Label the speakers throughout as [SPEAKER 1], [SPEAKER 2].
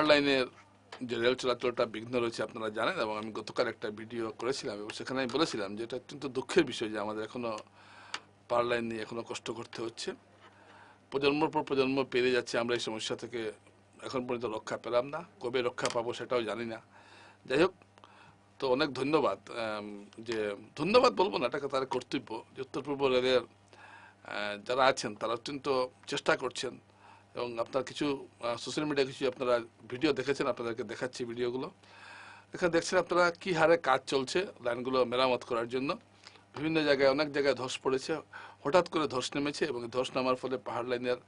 [SPEAKER 1] পাহাড় লাইনের যে রেল চলাচলটা বিঘ্ন রয়েছে আপনারা জানেন এবং আমি গতকাল একটা ভিডিও করেছিলাম এবং সেখানে আমি বলেছিলাম যে এটা অত্যন্ত দুঃখের বিষয় যে আমাদের এখনও পার লাইন নিয়ে এখনও কষ্ট করতে হচ্ছে। প্রজন্মর পর প্রজন্ম পেরিয়ে যাচ্ছে, আমরা এই সমস্যা থেকে এখন পর্যন্ত রক্ষা পেলাম না। কবে রক্ষা পাবো সেটাও জানি না। যাই হোক, তো অনেক ধন্যবাদ যে ধন্যবাদ বলব না, এটাকে তার কর্তব্য। যে উত্তর পূর্ব রেলের যারা আছেন তারা অত্যন্ত চেষ্টা করছেন। এবং আপনার কিছু সোশ্যাল মিডিয়া কিছু আপনারা ভিডিও দেখেছেন আপনাদেরকে দেখাচ্ছি ভিডিওগুলো এখানে দেখছেন আপনারা কি হারে কাজ চলছে লাইনগুলো মেরামত করার জন্য। বিভিন্ন জায়গায় অনেক জায়গায় ধস পড়েছে। হঠাৎ করে ধস নেমেছে এবং ধস নামার ফলে পাহাড় লাইনের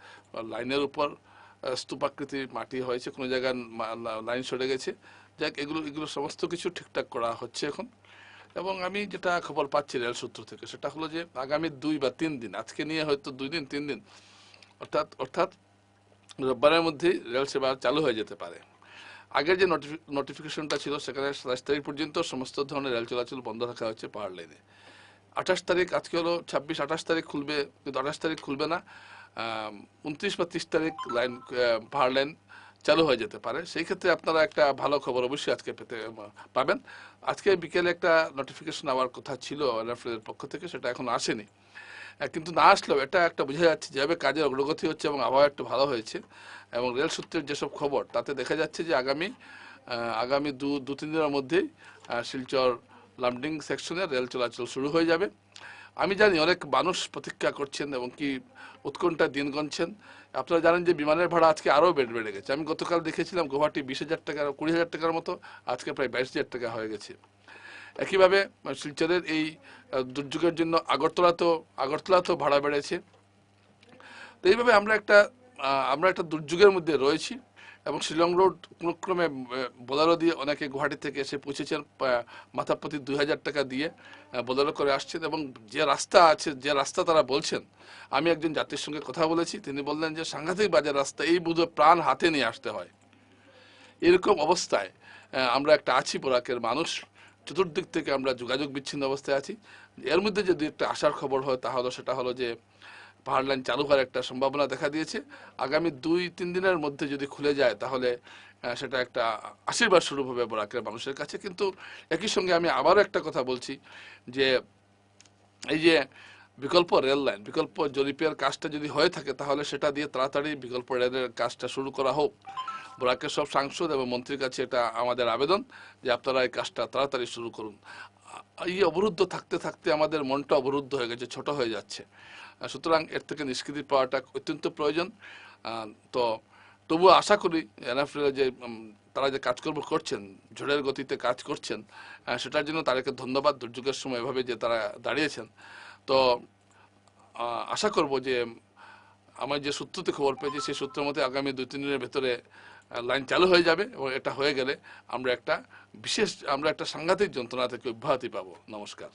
[SPEAKER 1] লাইনের উপর আহ, স্তূপাকৃতির মাটি হয়েছে কোনো জায়গায় লাইন সরে গেছে। যাক এগুলো এগুলো সমস্ত কিছু ঠিকঠাক করা হচ্ছে এখন। এবং আমি যেটা খবর পাচ্ছি রেল সূত্র থেকে সেটা হলো যে আগামী দুই বা তিন দিন আজকে নিয়ে হয়তো দুই দিন তিন দিন অর্থাৎ অর্থাৎ রোববারের মধ্যেই রেল সেবা চালু হয়ে যেতে পারে। আগের যে নোটিফিকেশনটা ছিল, সেখানে সাতাশ তারিখ পর্যন্ত সমস্ত ধরনের রেল চলাচল বন্ধ রাখা হচ্ছে পাওয়ার লাইনে আঠাশ তারিখ, আজকে হলো ছাব্বিশ, আঠাশ তারিখ খুলবে, কিন্তু আঠাশ তারিখ খুলবে না। উনত্রিশ বা ত্রিশ তারিখ লাইন পাহাড় লাইন চালু হয়ে যেতে পারে। সেই ক্ষেত্রে আপনারা একটা ভালো খবর অবশ্যই আজকে পেতে পাবেন। আজকে বিকেলে একটা নোটিফিকেশন আবার কথা ছিল এনএফএল পক্ষ থেকে, সেটা এখন আসেনি। কিন্তু না আসলেও এটা একটা বোঝা যাচ্ছে যেভাবে কাজের অগ্রগতি হচ্ছে এবং আবহাওয়া একটু ভালো হয়েছে এবং রেল সূত্রের যেসব খবর, তাতে দেখা যাচ্ছে যে আগামী আগামী দু দু, তিন দিনের মধ্যেই শিলচর লামডিং সেকশনে রেল চলাচল শুরু হয়ে যাবে। আমি জানি অনেক মানুষ প্রতীক্ষা করছেন এবং কি উৎকণ্ঠায় দিন গুনছেন আপনারা জানেন যে বিমানের ভাড়া আজকে আরও বেড়ে বেড়ে গেছে। আমি গতকাল দেখেছিলাম গুয়াহাটি বিশ হাজার টাকা কুড়ি হাজার টাকার মতো, আজকে প্রায় বাইশ হাজার টাকা হয়ে গেছে। একইভাবে শিলচরের এই দুর্যোগের জন্য আগরতলাতেও আগরতলাতেও ভাড়া বেড়েছে। তো এইভাবে আমরা একটা আমরা একটা দুর্যোগের মধ্যে রয়েছি এবং শিলং রোড কোনো ক্রমে বোলারো দিয়ে অনেকে গুয়াহাটি থেকে এসে পৌঁছেছেন মাথা প্রতি দুই হাজার টাকা দিয়ে বোলারো করে আসছেন এবং যে রাস্তা আছে, যে রাস্তা তারা বলছেন, আমি একজন যাত্রীর সঙ্গে কথা বলেছি, তিনি বললেন যে সাংঘাতিক বাজার রাস্তা, এই বুধ প্রাণ হাতে নিয়ে আসতে হয়। এরকম অবস্থায় আমরা একটা আছি বোরাকের মানুষ। চতুর্দিক থেকে আমরা যোগাযোগ বিচ্ছিন্ন অবস্থায় আছি। এর মধ্যে যদি একটা আশার খবর হয় তাহলে সেটা হলো যে পাহাড় লাইন চালু হওয়ার একটা সম্ভাবনা দেখা দিয়েছে। আগামী দুই, তিন দিনের মধ্যে যদি খুলে যায়, তাহলে সেটা একটা আশীর্বাদ স্বরূপ হবে বোরাকের মানুষের কাছে। কিন্তু একই সঙ্গে আমি আবারও একটা কথা বলছি যে, এই যে বিকল্প রেল লাইন, বিকল্প জরিপের কাজটা যদি হয়ে থাকে, তাহলে সেটা দিয়ে তাড়াতাড়ি বিকল্প রেলের কাজটা শুরু করা হোক। ব্রাকের সব সাংসদ এবং মন্ত্রীর কাছে এটা আমাদের আবেদন যে আপনারা এই কাজটা তাড়াতাড়ি শুরু করুন। এই অবরুদ্ধ থাকতে থাকতে আমাদের মনটা অবরুদ্ধ হয়ে গেছে, ছোট হয়ে যাচ্ছে। সুতরাং এর থেকে নিষ্কৃতি পাওয়াটা অত্যন্ত প্রয়োজন। তো তবুও আশা করি এনএফএল যে তারা যে কাজকর্ম করছেন, ঝড়ের গতিতে কাজ করছেন সেটার জন্য তাদেরকে ধন্যবাদ। দুর্যোগের সময় এভাবে যে তারা দাঁড়িয়েছেন। তো আশা করব যে আমার যে সূত্রতে খবর পেয়েছি, সেই সূত্র মতে আগামী দুই, তিন দিনের ভেতরে লাইন চালু হয়ে যাবে এবং এটা হয়ে গেলে আমরা একটা বিশেষ, আমরা একটা সাংঘাতিক যন্ত্রণা থেকে অব্যাহতি পাবো। নমস্কার।